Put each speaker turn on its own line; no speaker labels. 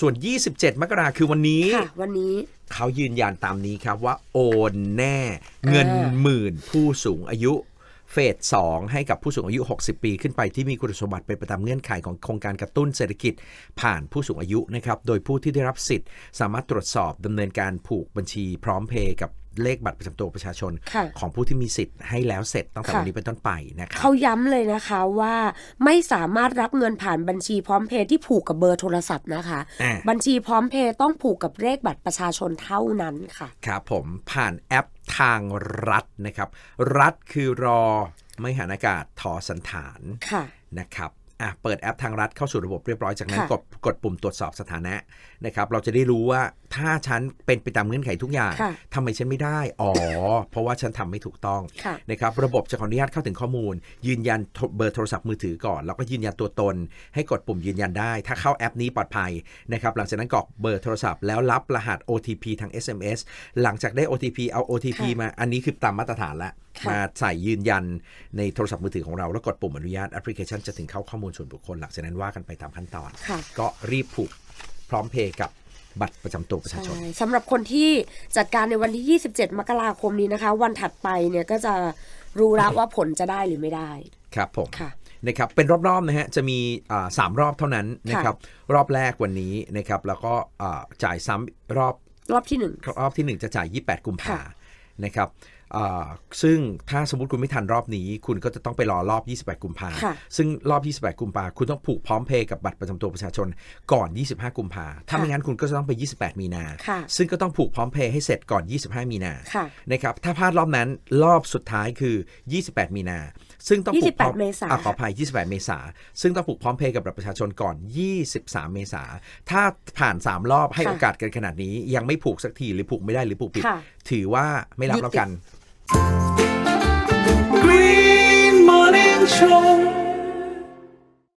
ส่วน 27 มกราคือวันนี้
ค่ะ วันนี้
เขายืนยันตามนี้ครับว่าโอนแน่เงิน
อ่า
หมื่นผู้สูงอายุเฟส2ให้กับผู้สูงอายุ 60 ปีขึ้นไปที่มีคุณสมบัติเป็นไปตามเงื่อนไขของโครงการกระตุ้นเศรษฐกิจผ่านผู้สูงอายุนะครับ โดยผู้ที่ได้รับสิทธิ์ สามารถตรวจสอบดำเนินการผูกบัญชีพร้อมเพย์กับ เลขบัตรประจำตัวประชาชน
ค่ะ
ของผู้ที่มีสิทธิ์ให้แล้วเสร็จตั้งแต่
ค่ะ
วันนี้เป็นต้นไปนะครับ
เขาย้ำเลยนะคะว่าไม่สามารถรับเงินผ่านบัญชีพร้อมเพย์ที่ผูกกับเบอร์โทรศัพท์นะคะ
อ่า
บัญชีพร้อมเพย์ต้องผูกกับเลขบัตรประชาชนเท่านั้นค่ะ
ครับผมผ่านแอปทางรัฐนะครับ รัฐคือรอไม่หันอากาศทอสันฐาน
ค่ะ
นะครับ อะเปิดแอปทางรัฐเข้าสู่ระบบเรียบร้อยจากนั้น
ค่ะ
กดกดปุ่มตรวจสอบสถานะนะครับเราจะได้รู้ว่าถ้าฉันเป็นไปตามเงื่อนไขทุกอย่าง
ค่ะ
ทำไมฉันไม่ได้ อ๋อ เพราะว่าฉันทำไม่ถูกต้อง
ค่ะ
นะครับระบบจะขออนุญาตเข้าถึงข้อมูล ยืนยันโทรเบอร์โทรศัพท์มือถือก่อน แล้วก็ยืนยันตัวตน ให้กดปุ่มยืนยันได้ ถ้าเข้าแอปนี้ปลอดภัยนะครับหลังจากนั้นกรอกเบอร์โทรศัพท์แล้วรับรหัส OTP ทาง SMS หลังจากได้ OTP เอา OTP
ค่ะ
มาอันนี้คือตามมาตรฐานแล้ว
ค่ะ
มาใส่ยืนยันในโทรศัพท์มือถือของเราแล้วกดปุ่มอนุญาตแอปพลิเคชันจะถึงเข้าข้อมูลส่วนบุคคลหลังจากนั้นว่ากันไปตามขั้นตอน
ค่ะ
ก็รีบผูกพร้อมเพย์กับบัตรประจำตัวประชาชน
ใช่สำหรับคนที่จัดการในวันที่ 27 มกราคมนี้นะคะ วันถัดไปเนี่ยก็จะรู้แล้วว่าผลจะได้หรือไม่ได้
ครับผม
ค่ะ
นะครับเป็นรอบๆนะฮะจะมีอ่าสามรอบเท่านั้นนะครับรอบแรกวันนี้นะครับแล้วก็อ่าจ่ายซ้ำรอบ
รอบที่หนึ่ง
รอบที่ 1 จะจ่าย 28 กุมภา
ค่ะ
นะครับอ่าซึ่งถ้าสมมติคุณไม่ทันรอบนี้ คุณก็จะต้องไปรอรอบ 28 กุมภา
ค่ะ
ซึ่งรอบ 28 กุมภาคุณต้องผูกพร้อมเพย์กับบัตรประจำตัวประชาชนก่อน 25 กุมภาถ้าไม่งั้นคุณก็จะต้องไป 28 มีนา
ค่ะ
ซึ่งก็ต้องผูกพร้อมเพย์ให้เสร็จก่อน 25 มีนา
ค่ะ
นะครับถ้าพลาดรอบนั้นรอบสุดท้ายคือ 28 มีนา ซึ่งต้องผูกพร้อม
28เมษา
อะขออภัย 28 เมษาซึ่งต้องผูกพร้อมเพย์กับบัตรประชาชนก่อน 23 เมษาถ้าผ่าน 3 รอบให้
ค่ะ
โอกาสกันขนาดนี้ ยังไม่ผูกสักทีหรือผูกไม่ได้หรือผูกผิด
ค่ะ
ถือว่าไม่รับ
ยุติ
แล้วกัน Bye.